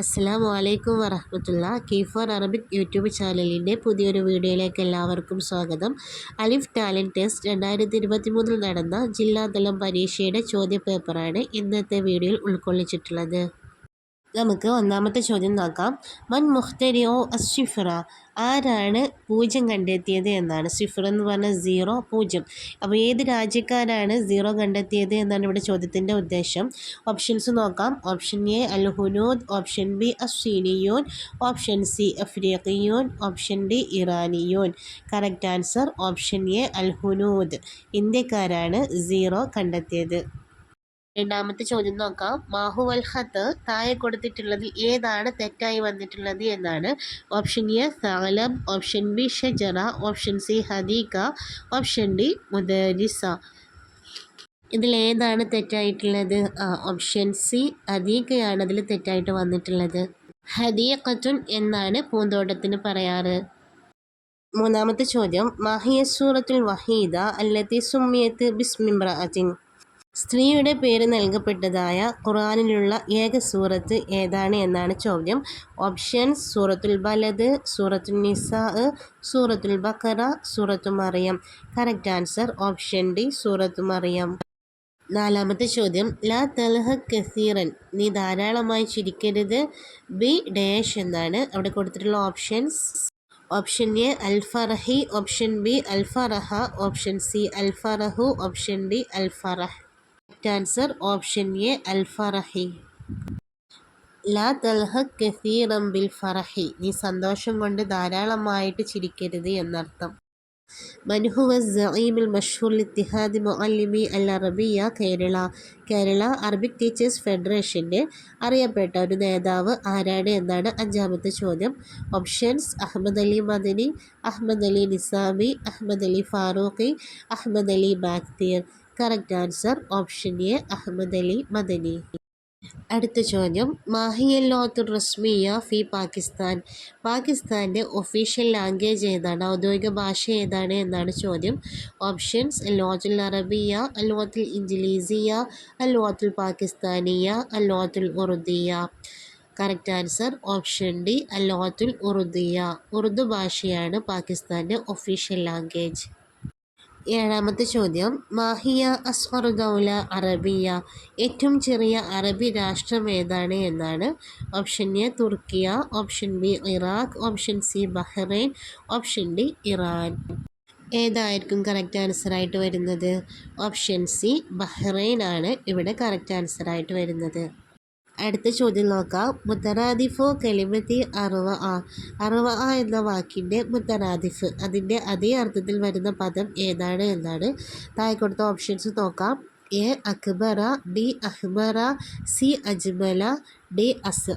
അസ്സാം വലൈക്കും വറഹമത്തുള്ള. കീഫോർ അറബിക് യൂട്യൂബ് ചാനലിന്റെ പുതിയൊരു വീഡിയോയിലേക്ക് എല്ലാവർക്കും സ്വാഗതം. അലിഫ് ടാലന്റ് ടെസ്റ്റ് രണ്ടായിരത്തി ഇരുപത്തി മൂന്നിൽ നടന്ന ജില്ലാതലം പരീക്ഷയുടെ ചോദ്യപേപ്പറാണ് ഇന്നത്തെ വീഡിയോയിൽ ഉൾക്കൊള്ളിച്ചിട്ടുള്ളത്. നമുക്ക് ഒന്നാമത്തെ ചോദ്യം നോക്കാം. മൻ മുഖ്തരിയോ അസ്വിഫറ ആരാണ് പൂജ്യം കണ്ടെത്തിയത് എന്നാണ്. സ്വിഫർ എന്ന് പറഞ്ഞാൽ സീറോ പൂജ്യം. അപ്പോൾ ഏത് രാജ്യക്കാരാണ് സീറോ കണ്ടെത്തിയത് എന്നാണ് ഇവിടെ ചോദ്യത്തിന്റെ ഉദ്ദേശം. ഓപ്ഷൻസ് നോക്കാം. ഓപ്ഷൻ എ അൽ ഹുനൂദ് ഓപ്ഷൻ ബി അസ്വീനിയോൻ ഓപ്ഷൻ സി അഫ്രീഖിയോൻ. ഓപ്ഷൻ ഡി ഇറാനിയോൻ. കറക്റ്റ് ആൻസർ ഓപ്ഷൻ എ അൽ ഹുനൂദ് ഇന്ത്യക്കാരാണ് സീറോ കണ്ടെത്തിയത്. രണ്ടാമത്തെ ചോദ്യം നോക്കാം. മാഹുവൽ ഹത്ത് താഴെ കൊടുത്തിട്ടുള്ളതിൽ ഏതാണ്? തെറ്റായി വന്നിട്ടുള്ളത് എന്നാണ്. ഓപ്ഷൻ എ സാലം. ഓപ്ഷൻ ബി ഷജറ. ഓപ്ഷൻ സി ഹദീക ഓപ്ഷൻ ഡി മുദരിസ. ഇതിൽ ഏതാണ് തെറ്റായിട്ടുള്ളത്? ഓപ്ഷൻ സി ഹദീഖയാണ് അതിൽ തെറ്റായിട്ട് വന്നിട്ടുള്ളത്. ഹദീഖത്തുൻ എന്നാണ് പൂന്തോട്ടത്തിന് പറയാറ്. മൂന്നാമത്തെ ചോദ്യം. മാഹിയ സൂറത്തുൽ വഹീദ അല്ലത്തി സുമ്മിയത്ത് ബിസ്മിമ്രഅത്തിൻ സ്ത്രീയുടെ പേര് നൽകപ്പെട്ടതായ ഖുറാനിലുള്ള ഏക സൂറത്ത് ഏതാണ് എന്നാണ് ചോദ്യം. ഓപ്ഷൻസ് സൂറത്തുൽ ബലദ് സൂറത്തുൽ നിസാ സൂറത്തുൽ ബക്കറ സൂറത്തു മറിയം. കറക്റ്റ് ആൻസർ ഓപ്ഷൻ ഡി സൂറത്തു മറിയം. നാലാമത്തെ ചോദ്യം ലാ തൽഹ കസീറൻ നീ ധാരാളമായി ചിരിക്കരുത് ബി ഡേഷ് എന്നാണ്. അവിടെ കൊടുത്തിട്ടുള്ള ഓപ്ഷൻസ്. ഓപ്ഷൻ എ അൽഫറഹി ഓപ്ഷൻ ബി അൽഫറഹ ഓപ്ഷൻ സി അൽഫറഹു ഓപ്ഷൻ ഡി അൽഫറഹ്. കറക്റ്റ് ആൻസർ ഓപ്ഷൻ എ അൽ ഫറഹി ലാ തൽഹ കസീറം ബിൽ ഫറഹി. നീ സന്തോഷം കൊണ്ട് ധാരാളമായിട്ട് ചിരിക്കരുത് എന്നർത്ഥം. മൻഹുവ സഈമിൽ മഷൂർ ഇത്തിഹാദ് മുഅല്ലിമി അൽ അറബിയ കേരള. കേരള അറബിക് ടീച്ചേഴ്സ് ഫെഡറേഷന്റെ അറിയപ്പെട്ട ഒരു നേതാവ് ആരാണ് എന്നാണ് അഞ്ചാമത്തെ ചോദ്യം. Options Ahmed Ali Madani Ahmed Ali Nizami Ahmed Ali Farooqui Ahmed Ali Bakathir correct answer option A Ahmed Ali Madani അടുത്ത ചോദ്യം മാഹിയൽ ലോത്തുർ റസ്മിയ ഫി പാകിസ്ഥാൻ. പാകിസ്ഥാന്റെ ഒഫീഷ്യൽ ലാംഗ്വേജ് ഏതാണ്? ഔദ്യോഗിക ഭാഷ ഏതാണ് എന്നാണ് ചോദ്യം. ഓപ്ഷൻസ് ലോത്തുൽ അറബിയ അല്ലോത്തുൽ ഇഞ്ചിലീസിയ അല്ലോത്തുൽ പാകിസ്ഥാനിയ അല്ലോത്തുൽ ഉറുദിയ. കറക്റ്റ് ആൻസർ ഓപ്ഷൻ ഡി അല്ലോത്തുൽ ഉറുദിയ. ഉറുദു ഭാഷയാണ് പാകിസ്ഥാന്റെ ഒഫീഷ്യൽ ലാംഗ്വേജ് ഏഴാമത്തെ ചോദ്യം. മാഹിയ അസ്ഹറു ദൗല അറബിയ. ഏറ്റവും ചെറിയ അറബി രാഷ്ട്രം ഏതാണ് എന്നാണ് option A Turkiye option B Iraq option C Bahrain option D Iran. ഏതായിരിക്കും കറക്റ്റ് ആൻസറായിട്ട് വരുന്നത്? ഓപ്ഷൻ സി ബഹ്റൈൻ ആണ് ഇവിടെ കറക്റ്റ് ആൻസറായിട്ട് വരുന്നത്. അടുത്ത ചോദ്യം നോക്കാം. മുത്തറാദിഫു കലിമത്തി അറുവ ആ. അറുവ ആ എന്ന വാക്കിന്റെ മുത്തനാദിഫ് അതിന്റെ അതേ അർത്ഥത്തിൽ വരുന്ന പദം ഏതാണ് എന്നാണ് താഴെ കൊടുത്ത ഓപ്ഷൻസ് നോക്കാം. എ അക്ബറ ബി അഹ്ബറ സി അജ്മല ഡി അസ്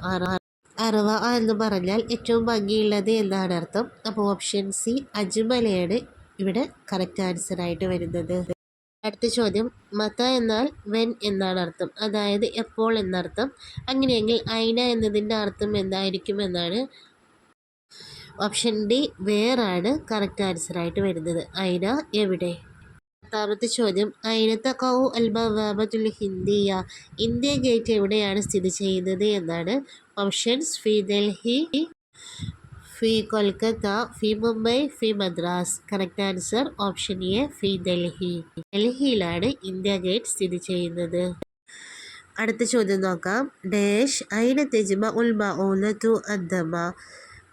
അറവ എന്ന് പറഞ്ഞാൽ ഏറ്റവും ഭംഗിയുള്ളത് എന്നാണ് അർത്ഥം. അപ്പോൾ ഓപ്ഷൻ സി അജ്മലയാണ് ഇവിടെ കറക്റ്റ് ആൻസർ ആയിട്ട് വരുന്നത്. അടുത്ത ചോദ്യം. മത എന്നാൽ വെൻ എന്നാണ് അർത്ഥം. അതായത് എപ്പോൾ എന്നർത്ഥം. അങ്ങനെയെങ്കിൽ ഐന എന്നതിന്റെ അർത്ഥം എന്തായിരിക്കും എന്നാണ് ഓപ്ഷൻ ഡി. വേറാണ് കറക്റ്റ് ആൻസറായിട്ട് വരുന്നത്. ഐന എവിടെ? പത്താമത്തെ ചോദ്യം. ഐനത്ത കൗ അൽബാബത്തുൽ ഹിന്ദിയ. ഇന്ത്യ ഗേറ്റ് എവിടെയാണ് സ്ഥിതി ചെയ്യുന്നത് എന്നാണ് ഓപ്ഷൻസ്. ഫി ഡൽഹി ഫി കൊൽക്കത്ത ഫി മുംബൈ ഫി Madras. Correct answer option A ഫി ഡൽഹി. ഡൽഹിയിലാണ് ഇന്ത്യ ഗേറ്റ് സ്ഥിതി ചെയ്യുന്നത്. അടുത്ത ചോദ്യം നോക്കാം. ഡേഷ് ഐന തെജ്മ ഉൽമ മഊലത്തു അദ്ദമ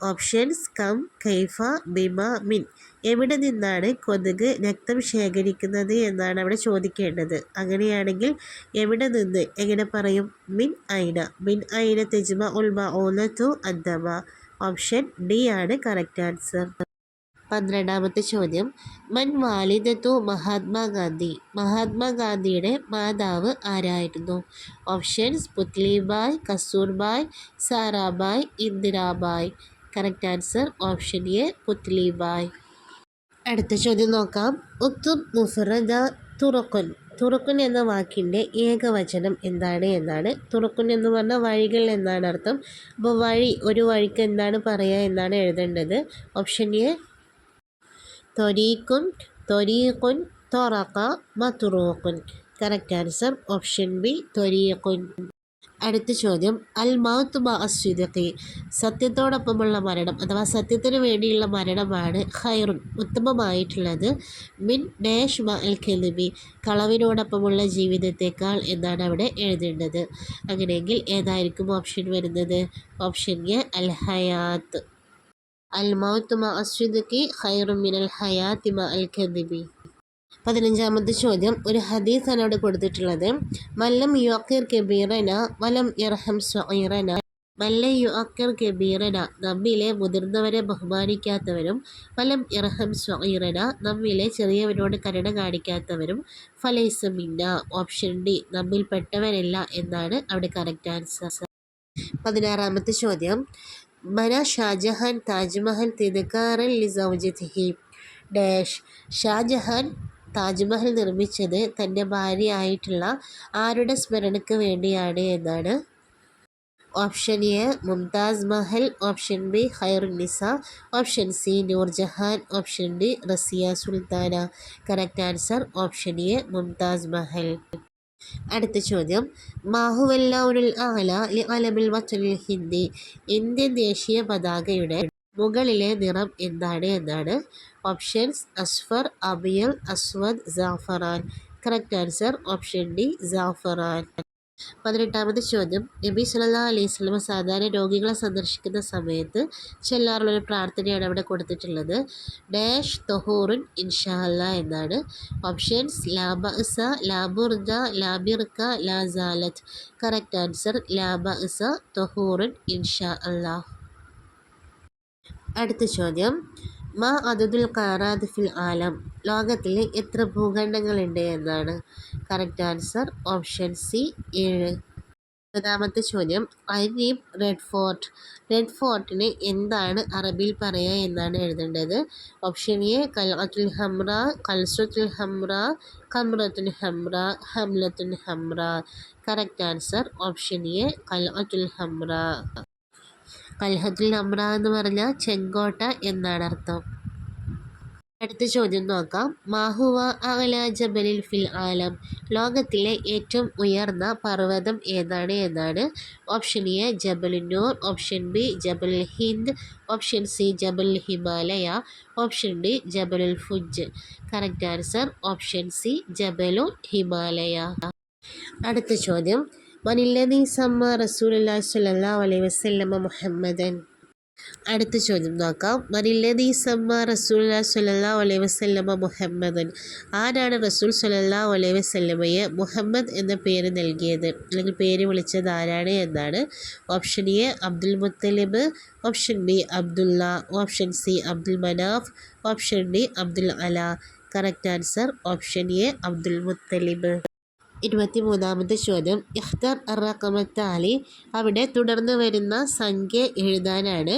ഓപ്ഷൻസ് കം കൈഫ ബിമ മിൻ. എവിടെ നിന്നാണ് കൊതുക് രക്തം ശേഖരിക്കുന്നത് എന്നാണ് അവിടെ ചോദിക്കേണ്ടത്. അങ്ങനെയാണെങ്കിൽ എവിടെ നിന്ന്? എങ്ങനെ പറയും? മിൻ ഐന മിൻ ഐന തെജ്മ ഉൽമ മഊലത്തു അദ്ദമ ഓപ്ഷൻ ഡി ആണ് കറക്റ്റ് ആൻസർ. പന്ത്രണ്ടാമത്തെ ചോദ്യം. മൻ വാലിദത്തു മഹാത്മാഗാന്ധി മഹാത്മാഗാന്ധിയുടെ മാതാവ് ആരായിരുന്നു? Options Putlibai Kasturbai Sarabai Indirabai. Correct answer option A Putlibai അടുത്ത ചോദ്യം നോക്കാം. ഉത്തുബ് മുഫറദ തുറക്കുൻ തുറക്കുൻ എന്ന വാക്കിന്റെ ഏകവചനം എന്താണ് എന്നാണ്. തുറക്കുൻ എന്ന് പറഞ്ഞാൽ വഴികൾ എന്നാണ് അർത്ഥം. അപ്പോൾ വഴി ഒരു വഴിക്ക് എന്താണ് പറയുക എന്നാണ് എഴുതേണ്ടത്. ഓപ്ഷൻ എ തൊരീക്കുൻ തൊരീക്കുൻ തൊറക്ക മത്തുറൂക്കുൻ കറക്റ്റ് ആൻസർ ഓപ്ഷൻ ബി തൊരീക്കുൻ അടുത്ത ചോദ്യം. അൽ മൗത്ത് മഅസ്വിദഖി സത്യത്തോടൊപ്പമുള്ള മരണം അഥവാ സത്യത്തിന് വേണ്ടിയുള്ള മരണമാണ് ഹൈറുൻ ഉത്തമമായിട്ടുള്ളത്. മിൻ ഡാഷ് മ അൽ കെലിബി കളവിനോടൊപ്പമുള്ള ജീവിതത്തെക്കാൾ എന്നാണ് അവിടെ എഴുതേണ്ടത്. അങ്ങനെയെങ്കിൽ ഏതായിരിക്കും ഓപ്ഷൻ വരുന്നത്? ഓപ്ഷൻ എ അൽ ഹയാത്ത്. അൽ മൗത്ത് മഅസ്വിദഖി ഹൈറുൻ മിൻ അൽ ഹയാത്തി മ അൽ കെലിബി പതിനഞ്ചാമത്തെ ചോദ്യം. ഒരു ഹദീസാണ് അവിടെ കൊടുത്തിട്ടുള്ളത്. മല്ലം യുഅക്കിർ കബീറന വലം യർഹം സ്വൈറന മല്ല യുഅക്കർ കബീറന നമ്മിലെ മുതിർന്നവരെ ബഹുമാനിക്കാത്തവരും വലം ഇർഹം സ്വൈറന നമ്മിലെ ചെറിയവരോട് കരുണ കാണിക്കാത്തവരും ഫലൈസമിന്ന ഓപ്ഷൻ ഡി നമ്മിൽപ്പെട്ടവരല്ല എന്നാണ് അവിടെ കറക്റ്റ് ആൻസർ പതിനാറാമത്തെ ചോദ്യം. മന ഷാജഹാൻ താജ്മഹൽ തിദക്കാറൻ ലിസൗജിഹി ഡാഷ് ഷാജഹാൻ താജ്മഹൽ നിർമ്മിച്ചത് തന്റെ ഭാര്യയായിട്ടുള്ള ആരുടെ സ്മരണയ്ക്ക് വേണ്ടിയാണ് എന്നാണ്. Option A Mumtaz Mahal. Option B Hairunnisa option C Nur Jahan. Option D Razia Sultana. Correct answer option A Mumtaz Mahal. അടുത്ത ചോദ്യം. മാഹുവല്ലൗനുൽ ആല ലി അലമിൽ ഹിന്ദി ഇന്ത്യൻ ദേശീയ പതാകയുടെ മുകളിലെ നിറം എന്താണ് എന്നാണ്. ഓപ്ഷൻസ് അസ്ഫർ അബിയൽ അസ്വദ് ജാഫറാൻ. കറക്റ്റ് ആൻസർ ഓപ്ഷൻ ഡി ജാഫറാൻ. പതിനെട്ടാമത് ചോദ്യം. നബി സല്ലാ അലൈഹി സ്വലമ സാധാരണ രോഗികളെ സന്ദർശിക്കുന്ന സമയത്ത് ചെല്ലാറുള്ളൊരു പ്രാർത്ഥനയാണ് അവിടെ കൊടുത്തിട്ടുള്ളത്. ഡാഷ് തൊഹൂറുൻ ഇൻഷാല്ല എന്നാണ്. ഓപ്ഷൻസ് ലാബഇസ ലാബുർജ ലാബിർക്ക ലാസാലത്ത് കറക്റ്റ് ആൻസർ ലാബഇസ തൊഹൂറുൻ ഇൻഷാ അല്ലാഹ് അടുത്ത ചോദ്യം. മാ അതുൽ ഖാറാദ് ഫിൽ ആലം. ലോകത്തിൽ എത്ര ഭൂഖണ്ഡങ്ങളുണ്ട് എന്നാണ്. കറക്റ്റ് ആൻസർ ഓപ്ഷൻ സി ഏഴ്. പതാമത്തെ ചോദ്യം. അരീബ് റെഡ് ഫോർട്ട്. റെഡ് ഫോർട്ടിന് എന്താണ് അറബിയിൽ പറയുക എന്നാണ് എഴുതേണ്ടത്. ഓപ്ഷൻ എ കൽഅത്തുൽ ഹംറ കൽസുത്തുൽ ഹംറ കമ്രത്തുൽ ഹംറ ഹംലത്തുൽ ഹംറ. കറക്റ്റ് ആൻസർ ഓപ്ഷൻ എ കൽഅത്തുൽ ഹംറ. കൽഹത്തുൽ അമ്ര എന്ന് പറഞ്ഞാൽ ചെങ്കോട്ട എന്നാണ് അർത്ഥം. അടുത്ത ചോദ്യം നോക്കാം. മാഹുവ അല ജബലിൽ ഫിൽ ആലം. ലോകത്തിലെ ഏറ്റവും ഉയർന്ന പർവതം ഏതാണ് എന്നാണ് ഓപ്ഷൻ എ ജബൽ നൂർ ഓപ്ഷൻ ബി ജബൽ ഹിന്ദ് ഓപ്ഷൻ സി ജബൽ ഹിമാലയ ഓപ്ഷൻ ഡി ജബലുൽ ഫുജ്. കറക്റ്റ് ആൻസർ ഓപ്ഷൻ സി ജബലു ഹിമാലയ. അടുത്ത ചോദ്യം. വനില്ലതി സമ്മ റസൂലല്ലാ സല്ലാ വസ്ലമ മുഹമ്മദൻ. അടുത്ത ചോദ്യം നോക്കാം. മനില്ലതി സമ്മ റസൂൽ സുലല്ലാ വസ്ലമ മുഹമ്മദൻ. ആരാണ് റസൂൽ സുലല്ലാ അലൈഹി വസ്ലമയെ മുഹമ്മദ് എന്ന പേര് നൽകിയത്? അല്ലെങ്കിൽ പേര് വിളിച്ചത് ആരാണ് എന്നാണ്. Option A Abdul Muttalib option B Abdullah option C Abdul Manaf option D Abdul Ala. Correct answer option A Abdul Muttalib. ഇരുപത്തി മൂന്നാമത്തെ ചോദ്യം ഇഖ്തർ അറക്കമത്താലി അവിടെ തുടർന്ന് വരുന്ന സംഖ്യ എഴുതാനാണ്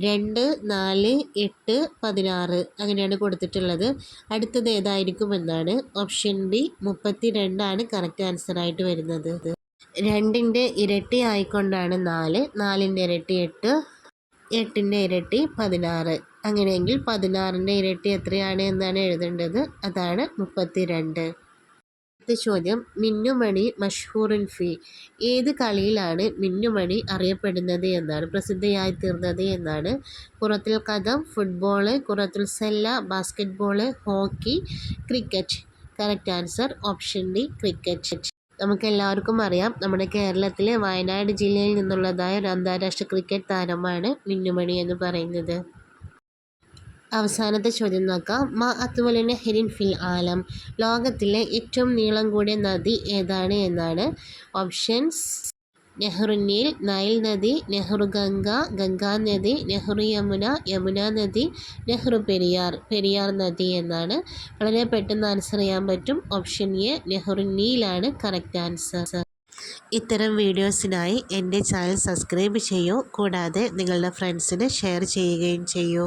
രണ്ട് നാല് എട്ട് പതിനാറ് അങ്ങനെയാണ് കൊടുത്തിട്ടുള്ളത്. അടുത്തത് ഏതായിരിക്കുമെന്നാണ് ഓപ്ഷൻ ബി മുപ്പത്തി രണ്ടാണ് കറക്റ്റ് ആൻസറായിട്ട് വരുന്നത്. രണ്ടിന്റെ ഇരട്ടി ആയിക്കൊണ്ടാണ് നാല്. നാലിന്റെ ഇരട്ടി എട്ട് എട്ടിന്റെ ഇരട്ടി പതിനാറ്. അങ്ങനെയെങ്കിൽ പതിനാറിന്റെ ഇരട്ടി എത്രയാണ് എന്നാണ് എഴുതേണ്ടത്? അതാണ് മുപ്പത്തി രണ്ട് അടുത്ത ചോദ്യം മിന്നുമണി മഷ്ഹൂറിൻ ഫി. ഏത് കളിയിലാണ് മിന്നുമണി അറിയപ്പെടുന്നത് എന്നാണ് പ്രസിദ്ധയായി തീർന്നത് എന്നാണ്. കുറത്തിൽ കഥം ഫുട്ബോൾ കുറത്തിൽ sella basketball hockey cricket. Correct answer option D cricket. നമുക്ക് എല്ലാവർക്കും അറിയാം നമ്മുടെ കേരളത്തിലെ വയനാട് ജില്ലയിൽ നിന്നുള്ളതായ ഒരു അന്താരാഷ്ട്ര ക്രിക്കറ്റ് താരമാണ് മിന്നുമണി എന്ന് പറയുന്നത്. അവസാനത്തെ ചോദ്യം നോക്കാം. മാ അത്വല നെഹ്റിൻ ഫിൽ ആലം. ലോകത്തിലെ ഏറ്റവും നീളം കൂടിയ നദി ഏതാണ് എന്നാണ് ഓപ്ഷൻസ് നെഹ്റു നീൽ നൈൽ നദി നെഹ്റു ഗംഗ ഗംഗാ നദി നെഹ്റു യമുന യമുന നദി നെഹ്റു പെരിയാർ. പെരിയാർ നദി എന്നാണ്. വളരെ പെട്ടെന്ന് ആൻസർ ചെയ്യാൻ പറ്റും. ഓപ്ഷൻ എ നെഹ്റു നീലാണ് കറക്റ്റ് ആൻസർ ഇത്തരം വീഡിയോസിനായി എന്റെ ചാനൽ സബ്സ്ക്രൈബ് ചെയ്യൂ. കൂടാതെ നിങ്ങളുടെ ഫ്രണ്ട്സിന് ഷെയർ ചെയ്യുകയും ചെയ്യൂ.